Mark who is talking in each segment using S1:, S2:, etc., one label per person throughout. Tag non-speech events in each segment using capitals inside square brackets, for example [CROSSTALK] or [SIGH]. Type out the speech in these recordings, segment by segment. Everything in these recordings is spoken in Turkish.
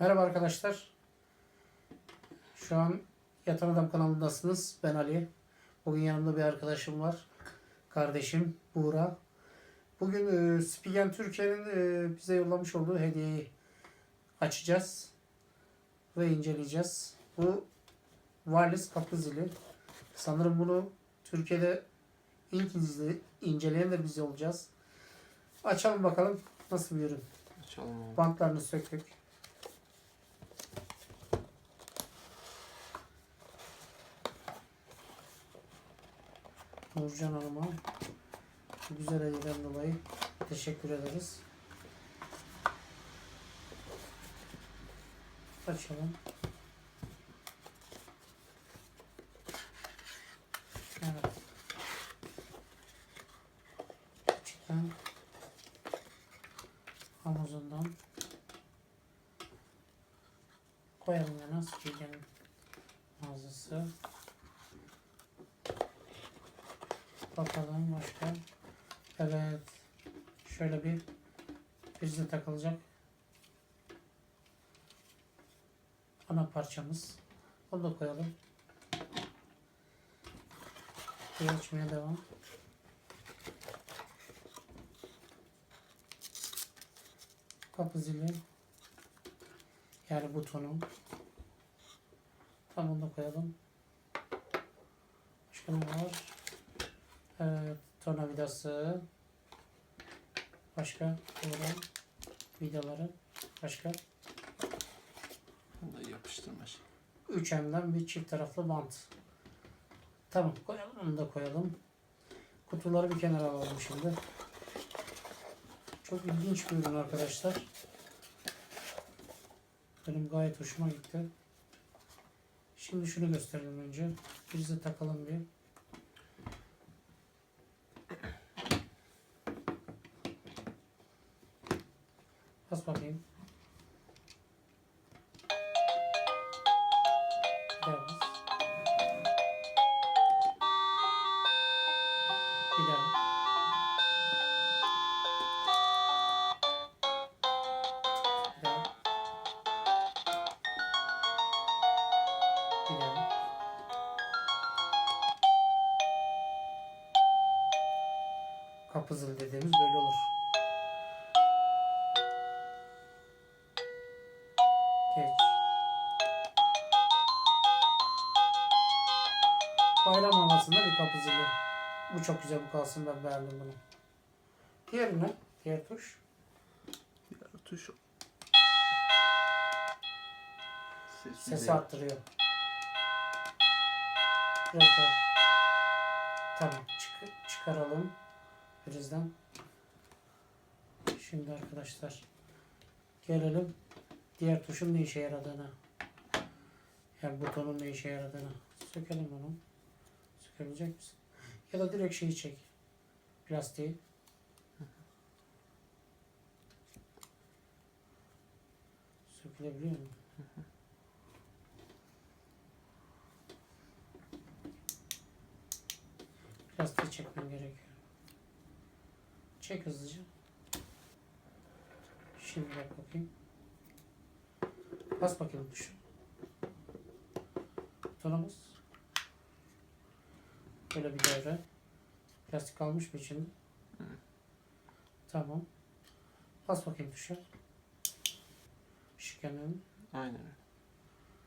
S1: Merhaba arkadaşlar. Şu an Yatan Adam kanalındasınız. Ben Ali. Bugün yanımda bir arkadaşım var. Kardeşim Buğra. Bugün e, Spigen Türkiye'nin e, bize yollamış olduğu hediyeyi açacağız. Ve inceleyeceğiz. Bu wireless kapı zili. Sanırım bunu Türkiye'de ilk inceleyen de biz olacağız. Açalım bakalım nasıl bir ürün.
S2: Açalım.
S1: Bantlarını söktük. Nurcan Hanım'a güzel hediyeden dolayı teşekkür ederiz. Açalım. Evet. Çıkan Amazon'dan koyalım yana Spigen mağazası. Bakalım başka. Evet. Şöyle bir prize takılacak. Ana parçamız. Onu da koyalım. Bir açmaya devam. Kapı zili. Yani butonu. Tam onu da koyalım. Başka ne var? Evet, tornavidası. Başka? Burada. Vidaları. Başka?
S2: Bunu da yapıştırma şey.
S1: 3M'den bir çift taraflı bant. Tamam koyalım onu da koyalım. Kutuları bir kenara alalım şimdi. Çok ilginç bir ürün arkadaşlar. Benim gayet hoşuma gitti. Şimdi şunu gösterelim önce. Prize takalım bir. Bas bakayım. Bir daha. Kapı zili dediğimiz böyle olur. Bayram havasında bir kapı zili. Bu çok güzel bu kalsın ben beğendim bunu. Diğeri ne? Diğer tuş.
S2: Diğer tuş. Sesi,
S1: Sesi arttırıyor. Biraz daha. Tamam. Çık çıkaralım. Prizden. Şimdi arkadaşlar. Gelelim. Diğer tuşun ne işe yaradığına. Yani butonun ne işe yaradığına. Sökelim onu. Sökebilecek misin? Ya da direkt şeyi çek. Plastiği. Sökülebiliyor mu? Plastiği çekmem gerekiyor. Çek hızlıca. Şimdi bak bakayım. Bas bakayım tuşu. Butona bas. Böyle bir devre. Plastik kalmış mı içinde? Tamam. Bas bakayım tuşa. Işık yanıyor mu?
S2: Aynen.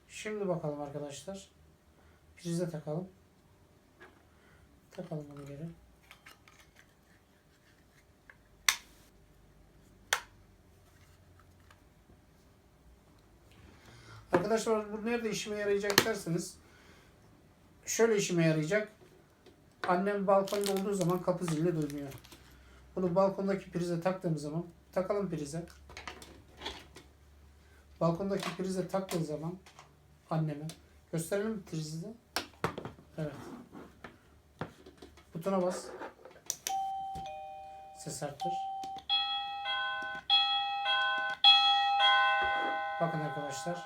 S1: Şimdi bakalım arkadaşlar. Prize takalım. Takalım bunu geri. Arkadaşlar bu nerede işime yarayacak derseniz şöyle işime yarayacak. Annem balkonda olduğu zaman kapı zilini duymuyor. Bunu balkondaki prize taktığım zaman takalım prize. Balkondaki prize taktığı zaman anneme gösterelim mi prizi? Evet. Butona bas. Ses arttır. Bakın arkadaşlar.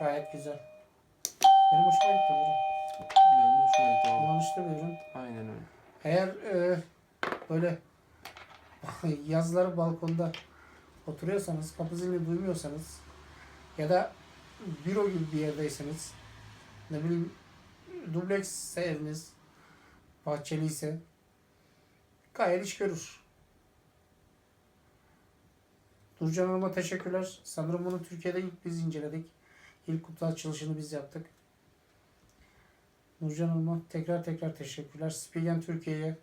S1: Gayet güzel. Benim hoşuma gitti bu ürün.
S2: Benim de hoşuma gitti abi.
S1: Kullanışlı bir ürün.
S2: Aynen öyle.
S1: Eğer e, böyle [LAUGHS] yazları balkonda oturuyorsanız, kapı zilini duymuyorsanız ya da büro gibi bir yerdeyseniz ne bileyim dubleks eviniz bahçeli ise gayet iş görür. Nurcan Hanım'a teşekkürler. Sanırım bunu Türkiye'de ilk biz inceledik. İlk kutu açılışını biz yaptık. Nurcan Hanım'a tekrar tekrar teşekkürler. Spigen Türkiye'ye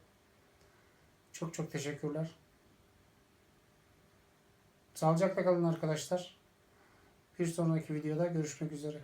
S1: çok çok teşekkürler. Sağlıcakla kalın arkadaşlar. Bir sonraki videoda görüşmek üzere.